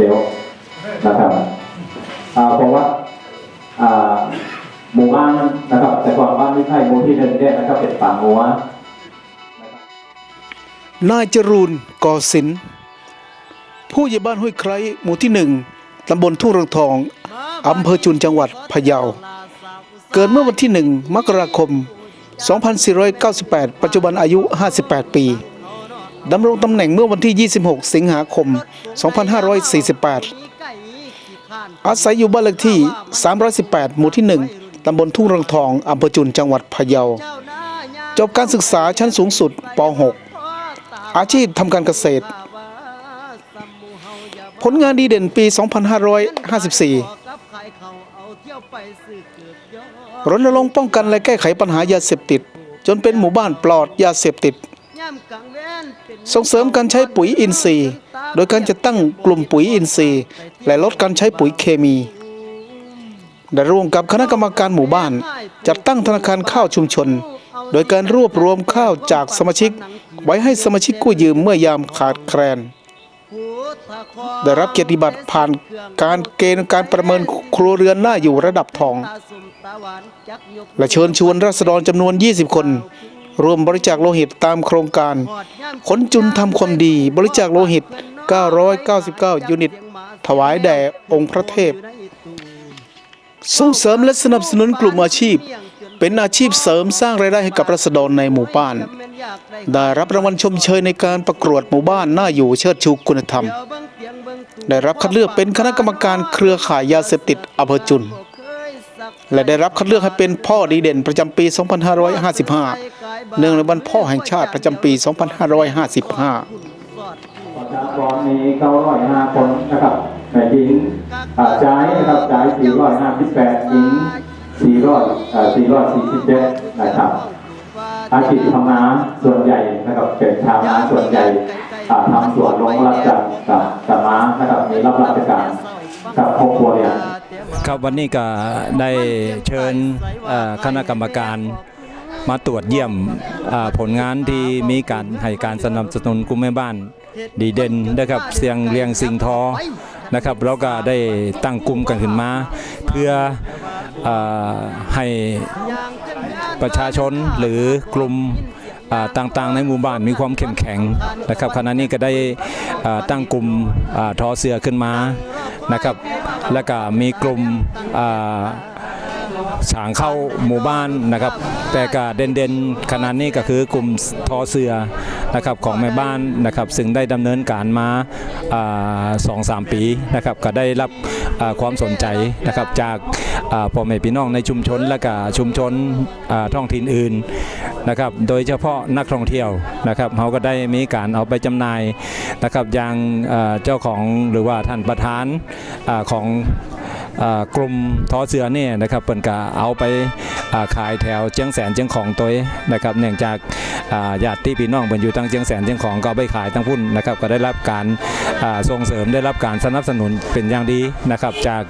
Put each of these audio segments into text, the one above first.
นะครับลนเดียวนะครับเพราะว่าหมู่บ้านนะครับ แต่ก่อนบ้านไม่ใช่หมู่ที่หนึ่งเนี่ยนะครับเป็นป่างัวนายจรูนกอสิน ผู้ใหญ่บ้านห้วยไคร้หมู่ที่หนึ่งตำบลทุ่งรังทองอำเภอจุนจังหวัดพะเยา เกิดเมื่อวันที่หนึ่งมกราคม 2498 ปัจจุบันอายุ 58 ปี ดำรงตำแหน่งเมื่อวันที่ 26 สิงหาคม 2548 อาศัยอยู่บ้านเลขที่ 318 หมู่ที่ 1 ตำบลทุ่งรังทองอำเภอจุนจังหวัดพะเยา จบการศึกษาชั้นสูงสุดป .6 อาชีพทำการเกษตร ผลงานดีเด่นปี 2554รณรงค์ป้องกันและแก้ไขปัญหายาเสพติด จนเป็นหมู่บ้านปลอดยาเสพติด ส่งเสริมการใช้ปุ๋ยอินทรีย์ โดยการจัดตั้งกลุ่มปุ๋ยอินทรีย์ และลดการใช้ปุ๋ยเคมี ได้ร่วมกับคณะกรรมการหมู่บ้าน จัดตั้งธนาคารข้าวชุมชน โดยการรวบรวมข้าวจากสมาชิก ไว้ให้สมาชิกกู้ยืมเมื่อยามขาดแคลน ได้รับเกียรติบัตรผ่านการเกณฑ์การประเมินครัวเรือนหน่าอยู่ระดับทอง และเชิญชวนราษฎรจำนวน 20 คน ร่วมบริจาคโลหิตตามโครงการคนจุนทำความดีบริจาคโลหิต 999 ยูนิต ถวายแด่องค์พระเทพ ส่งเสริมและสนับสนุนกลุ่มอาชีพ เป็นอาชีพเสริมสร้างรายได้ให้กับราษฎรในหมู่บ้าน ได้รับรางวัลชมเชยในการประกวดหมู่บ้านน่าอยู่เชิดชูคุณธรรม ได้รับคัดเลือกเป็นคณะกรรมการเครือข่ายยาเสพติดอำเภอจุน และได้รับคัดเลือกให้เป็นพ่อดีเด่นประจำปี 2555 เนื่องในวันพ่อแห่งชาติประจำปี 2555ประชากรมี905คนนะครับแต่หญิงอ่าชายนะครับชาย458หญิง400อ่า447นะครับอาชีพทำนาส่วนใหญ่นะครับเป็นชาวนาส่วนใหญ่อ่าทำสวนลงรับจ้างกับกับม้านะครับมีรับราชการกับครอบครัวเนี่ย ครับวันนี้ก็ได้เชิญคณะกรรมการมาตรวจเยี่ยมผลงานที่มีการให้การสนับสนุนกลุ่มแม่บ้านดีเด่นนะครับเสียงเรียงสิงทอนะครับแล้วก็ได้ตั้งกลุ่มกันขึ้นมา เพื่ออให้ประชาชนหรือกลุ่มต่างๆ ในหมู่บ้านมีความเข้มแข็งนะครับขณะนี้ก็ได้ตั้งกลุ่มอทอเสือขึ้นมา นะครับ แล้วก็มีกลุ่มอาสางเข้าหมู่บ้านนะครับ แต่ก็เด่นๆขนาดนี้ก็คือกลุ่มทอเสือนะครับของแม่บ้านนะครับ ซึ่งได้ดำเนินการมาสองสามปีนะครับ ก็ได้รับ ความสนใจนะครับจากพ่อแม่พี่น้องในชุมชนและก็ชุมชนท้องถิ่นอื่นนะครับโดยเฉพาะนักท่องเที่ยวนะครับเขาก็ได้มีการเอาไปจำหน่ายนะครับอย่างเจ้าของหรือว่าท่านประธานอของอกลุ่มทอเสือเนี่ยนะครับเปิ่นกาเอาไป ขายแถวเชียงแสนเชียงของตัวนะครับเนื่องจากญาติพี่น้องเป็นอยู่ทางเชียงแสนเชียงของก็ไปขายทั้งพุ่นนะครับก็ได้รับการส่งเสริมได้รับการสนับสนุนเป็นอย่างดีนะครับจาก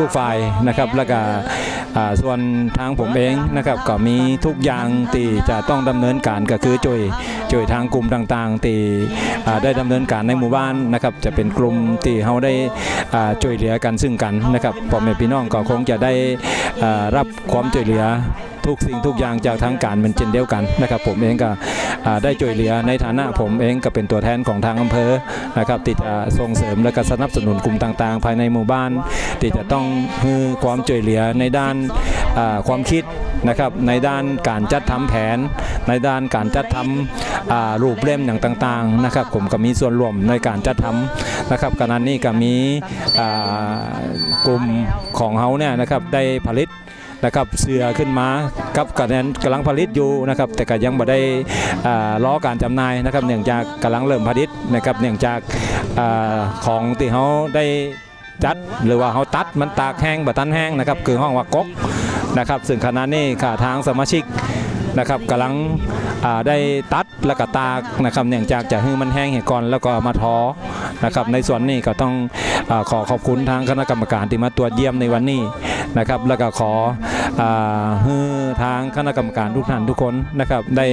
ทุกๆฝ่ายนะครับแล้วก็ ส่วนทางผมเองนะครับก็มีทุกอย่างที่จะต้องดำเนินการก็คือจ่วยจ่วยทางกลุ่มต่างๆที่ได้ดำเนินการในหมู่บ้านนะครับจะเป็นกลุ่มที่เขาได้จ่วยเหลือกันซึ่งกันนะครับพ่อแม่พี่น้องก็คงจะได้รับความจ่วยเหลือ ทุกสิ่งทุกอย่างจากทางการเป็นเช่นเดียวกันนะครับ ผมเองก็ได้ช่วยเหลือในฐานะผมเองก็เป็นตัวแทนของทางอำเภอนะครับที่จะส่งเสริมและก็สนับสนุนกลุ่มต่างๆ ภายในหมู่บ้าน ที่จะต้องให้ความช่วยเหลือในด้านความคิดนะครับในด้านการจัดทำแผน ในด้านการจัดทำอ่ารูปเล่มอย่างต่างๆนะครับ ผมก็มีส่วนร่วมในการจัดทำนะครับขณะนี้ก็มีกลุ่มของเขาเนี่ยนะครับได้ผลิต นะครับเสือขึ้นมากับกระนั้นกำลังผลิตอยู่นะครับแต่ก็ยังบ่ได้ล้อการจำหน่ายนะครับเนื่องจากกำลังเริ่มผลิตนะครับเนื่องจากอของที่เขาได้จัดหรือว่าเขาตัดมันตากแห้งบะตันแห้งนะครับคือห้องว่ากกนะครับซึ่งขณะนี้ค่ะทางสมาชิก นะครับกำลังได้ตัดและก็ตากนะครับเนื่องจากจะให้มันแห้งเหี่ยก่อนแล้วก็มาทอนะครับในส่วนนี้ก็ต้องอขอขอบคุณทางคณะกรรมการที่มาตรวจเยี่ยมในวันนี้นะครับแล้วก็ขออาให้ทางคณะกรรมการทุกท่านทุกคนนะครับได้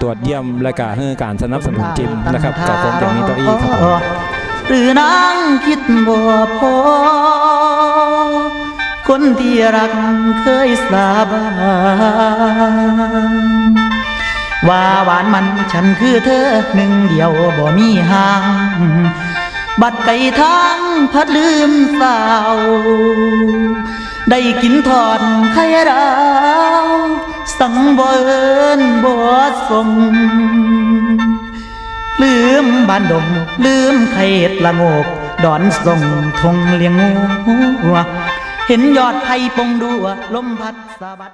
ตรวจเยี่ยมและก็ให้การสนับสนุนจิมนะครับก็คงจะมีตัวอีครับผมหรือนางคิดบ่พอ คนที่รักเคยสาบานว่าหวานมันฉันคือเธอหนึ่งเดียวบ่มีห่าง บัดไก่ทางพัดลืมสาว ได้กินทอดไข่ดาว สังบ่เอินบ่ส่งลืมบ้านดงลืมไข่ละงกดอนส่งทงเลี้ยงงู เห็นยอดไผ่ปงดัวลมพัดสะบัด